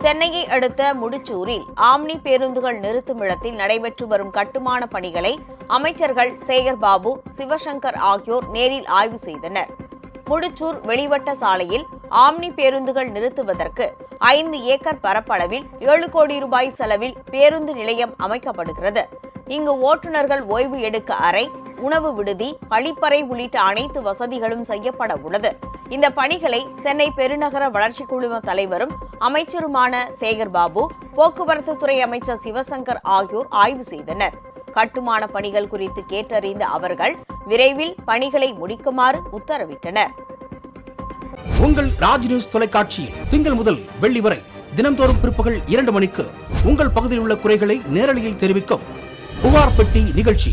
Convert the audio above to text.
சென்னையை அடுத்த முடிச்சூரில் ஆம்னி பேருந்துகள் நிறுத்தும் இடத்தில் நடைபெற்று வரும் கட்டுமான பணிகளை அமைச்சர்கள் சேகர் பாபு சிவசங்கர் ஆகியோர் நேரில் ஆய்வு செய்தனர். முடிச்சூர் வெளிவட்ட சாலையில் ஆம்னி பேருந்துகள் நிறுத்துவதற்கு ஐந்து ஏக்கர் பரப்பளவில் ஏழு கோடி ரூபாய் செலவில் பேருந்து நிலையம் அமைக்கப்படுகிறது. இங்கு ஓட்டுநர்கள் ஓய்வு எடுக்க அறை உணவு விடுதி கழிப்பறை உள்ளிட்ட அனைத்து வசதிகளும் செய்யப்பட உள்ளது. இந்த பணிகளை சென்னை பெருநகர வளர்ச்சி குழும தலைவரும் அமைச்சருமான சேகர் பாபு போக்குவரத்து துறை அமைச்சர் சிவசங்கர் ஆகியோர் ஆய்வு செய்தனர். கட்டுமான பணிகள் குறித்து கேட்டறிந்த அவர்கள் விரைவில் பணிகளை முடிக்குமாறு உத்தரவிட்டனர். உங்கள் ராஜ் நியூஸ் தொலைக்காட்சியில் திங்கள் முதல் வெள்ளி வரை தினம்தோறும் பிற்பகல் இரண்டு மணிக்கு உங்கள் பகுதியில் உள்ள குறைகளை நேரலையில் தெரிவிக்கும் புகார் பெட்டி நிகழ்ச்சி.